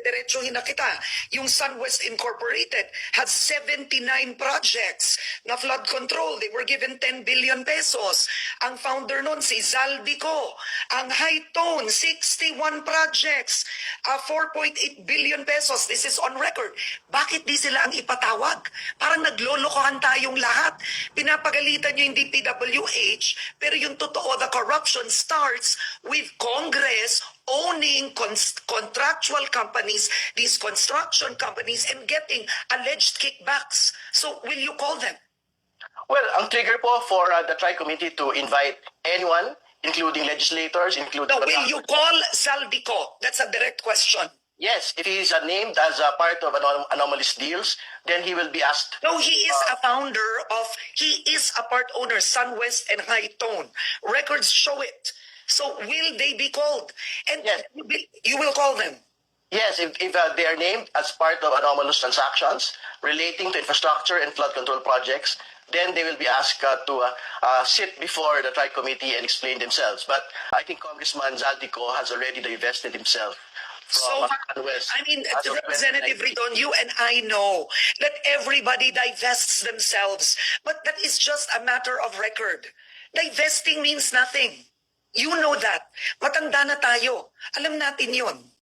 dederechohin na kita. Yung SunWest Incorporated had 79 projects na flood control. They were given 10 billion pesos. Ang founder nun, si Zaldico. Ang High Tone, 61 projects, uh, 4.8 billion pesos. This is on record. Bakit di sila ang ipatawag? Parang naglolokohan tayong lahat. Pinapagalitan nyo yung DPWH, pero yung totoo, the corruption starts with Congress owning contractual companies, these construction companies, and getting alleged kickbacks. So, will you call them? Well, ang trigger po for uh, the Tri-Committee to invite anyone, including legislators, including... No, will you call Saldico? That's a direct question. Yes, if he is uh, named as a part of anom- anomalous deals, then he will be asked. No, he is a founder of, he is a part owner, SunWest and High Tone. Records show it. So will they be called? And Yes. you will- you will call them. Yes, if, if uh, they are named as part of anomalous transactions relating to infrastructure and flood control projects, then they will be asked uh, to uh, uh, sit before the Tri-Committee and explain themselves. But I think Congressman Zaldico has already divested himself So, from uh, West. I mean, as of Representative 2019. Ridon, you and I know that everybody divests themselves, but that is just a matter of record. Divesting means nothing. You know that. Matanda na tayo. Alam natin yun.